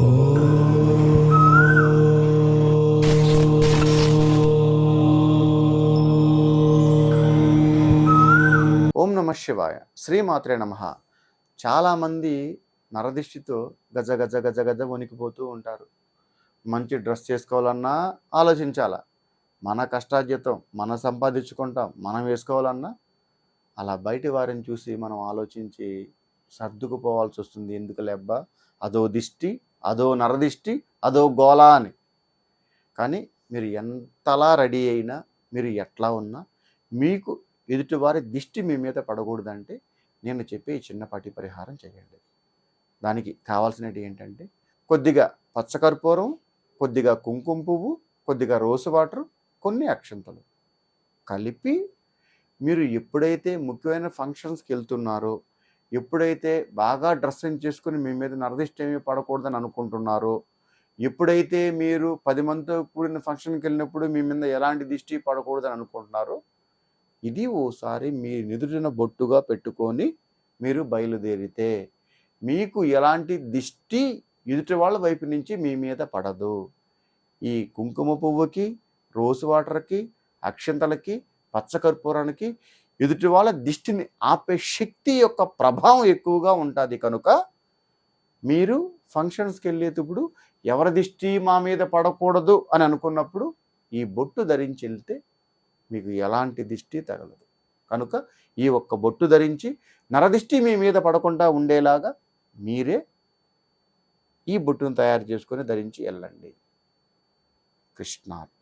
ఓం నమ శివాయ. శ్రీమాత్రే నమ. చాలామంది నరదిష్టితో గజ గజ గజ గజ వణికిపోతూ ఉంటారు. మంచి డ్రెస్ చేసుకోవాలన్నా ఆలోచించాలా? మన కష్టార్జితం మనం సంపాదించుకుంటాం మనం వేసుకోవాలన్నా అలా బయటి వారిని చూసి మనం ఆలోచించి సర్దుకుపోవాల్సి వస్తుంది. ఎందుకు లేబ్బా? అదో దిష్టి అదో నరదిష్టి అదో గోళ అని. కానీ మీరు ఎంతలా రెడీ అయినా మీరు ఎట్లా ఉన్నా మీకు ఎదుటివారి దిష్టి మీ మీద పడకూడదంటే నేను చెప్పే ఈ చిన్నపాటి పరిహారం చేయండి. దానికి కావాల్సినవి ఏంటంటే కొద్దిగా పచ్చకర్పూరం కొద్దిగా కుంకుమ పువ్వు కొద్దిగా రోసు వాటర్ కొన్ని అక్షంతలు. కలిపి మీరు ఎప్పుడైతే ముఖ్యమైన ఫంక్షన్స్కి వెళ్తున్నారో ఎప్పుడైతే బాగా డ్రెస్సింగ్ చేసుకుని మీ మీద నరదిష్టి ఏమీ పడకూడదని అనుకుంటున్నారో ఎప్పుడైతే మీరు పది మందితో కూడిన ఫంక్షన్కి వెళ్ళినప్పుడు మీ మీద ఎలాంటి దిష్టి పడకూడదని అనుకుంటున్నారో ఇది ఓసారి మీ నిదుటిన బొట్టుగా పెట్టుకొని మీరు బయలుదేరితే మీకు ఎలాంటి దిష్టి ఎదుటి వాళ్ళ వైపు నుంచి మీ మీద పడదు. ఈ కుంకుమ పువ్వుకి రోజ్ వాటర్కి అక్షంతలకి పచ్చకర్పూరానికి ఎదుటి వాళ్ళ దిష్టిని ఆపే శక్తి యొక్క ప్రభావం ఎక్కువగా ఉంటుంది కనుక మీరు ఫంక్షన్స్కి వెళ్ళేటప్పుడు ఎవరి దిష్టి మా మీద పడకూడదు అని అనుకున్నప్పుడు ఈ బొట్టు ధరించి వెళ్తే మీకు ఎలాంటి దిష్టి తగలదు. కనుక ఈ ఒక్క బొట్టు ధరించి నరదిష్టి మీ మీద పడకుండా ఉండేలాగా మీరే ఈ బొట్టును తయారు చేసుకొని ధరించి వెళ్ళండి. కృష్ణార్థ